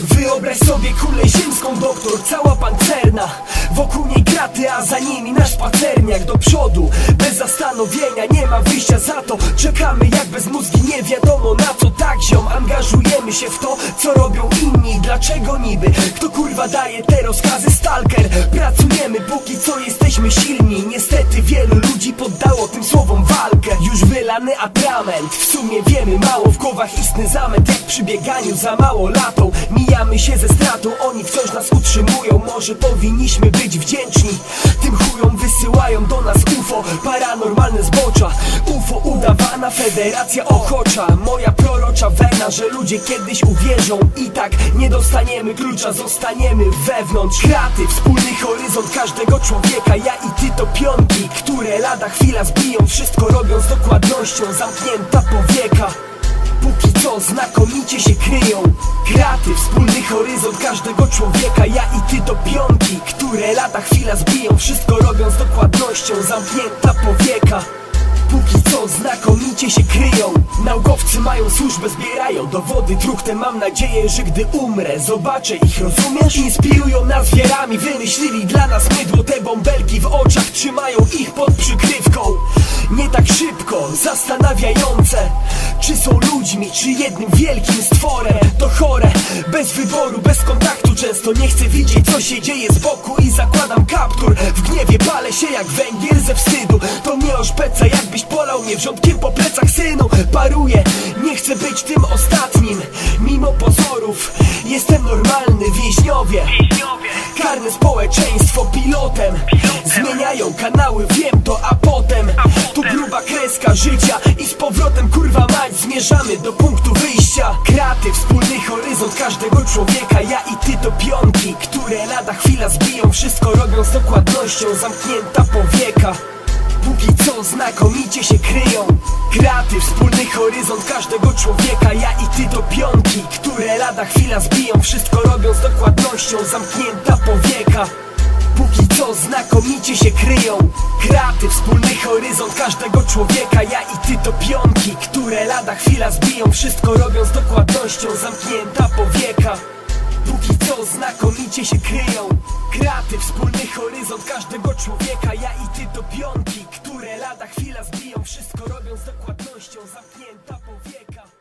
Wyobraź sobie kulę ziemską, doktor, cała pancerna. Wokół niej kraty, a za nimi nasz spacerniak Do przodu, bez zastanowienia, nie ma wyjścia za to. Czekamy jak bez mózgi, nie wiadomo na co. Tak ziom Angażujemy się w to, co robią inni Dlaczego niby? Kto kurwa daje te rozkazy? Stalker. Pracujemy póki co jesteśmy silni. Niestety wielu ludzi poddało tym słowom walkę. Już wylany atrament. W sumie wiemy mało w głowach istny zamęt Jak przy bieganiu za mało latą. Mijamy się ze stratą, oni wciąż nas utrzymują. Może powinniśmy być wdzięczni. Tym chujom wysyłają do nas UFO. Paranormalne zbocza. UFO udawana federacja ochocza. Moja prorocza wena, że ludzie kiedyś uwierzą I tak nie dostaniemy klucza, zostaniemy wewnątrz. Kraty, wspólny horyzont każdego człowieka. Ja i ty to pionki, które lada chwila zbiją. Wszystko robią z dokładnością, zamknięta powieka. Póki co znakomicie się kryją. Kraty, wspólny horyzont każdego człowieka. Ja i ty to pionki, które lata chwila zbiją. Wszystko robią z dokładnością, zamknięta powieka Póki co znakomicie się kryją. Naukowcy mają służbę, zbierają dowody. Truchtem mam nadzieję, że gdy umrę Zobaczę ich, rozumiesz? Inspirują nas wierami Wymyślili dla nas mydło. Te bąbelki w oczach trzymają ich pod przykrywką. Nie tak szybko, zastanawiające Czy są ludźmi, czy jednym wielkim stworem. To chore, bez wyboru, bez kontaktu Często nie chcę widzieć co się dzieje z boku I zakładam kaptur. W gniewie palę się jak węgiel ze wstydu. To mnie oszpeca jakbyś polał mnie wrzątkiem po plecach synu. Paruję, nie chcę być tym ostatnim. Mimo pozorów Jestem normalny, więźniowie. Karne społeczeństwo pilotem. Zmieniają kanały, wiem to, a potem. Tu gruba kreska życia I z powrotem kurwa Zmierzamy do punktu wyjścia. Kraty, wspólny horyzont każdego człowieka. Ja i ty to pionki, które lada chwila zbiją. Wszystko robią z dokładnością, zamknięta powieka. Póki co znakomicie się kryją. Kraty, wspólny horyzont każdego człowieka. Ja i ty to pionki, które lada chwila zbiją. Wszystko robią z dokładnością, zamknięta powieka Póki co znakomicie się kryją Kraty, wspólny horyzont każdego człowieka. Ja i ty to pionki, które lada chwila zbiją. Wszystko robią z dokładnością, zamknięta powieka. Póki co znakomicie się kryją Kraty, wspólny horyzont każdego człowieka. Ja i ty to pionki, które lada chwila zbiją. Wszystko robią z dokładnością, zamknięta powieka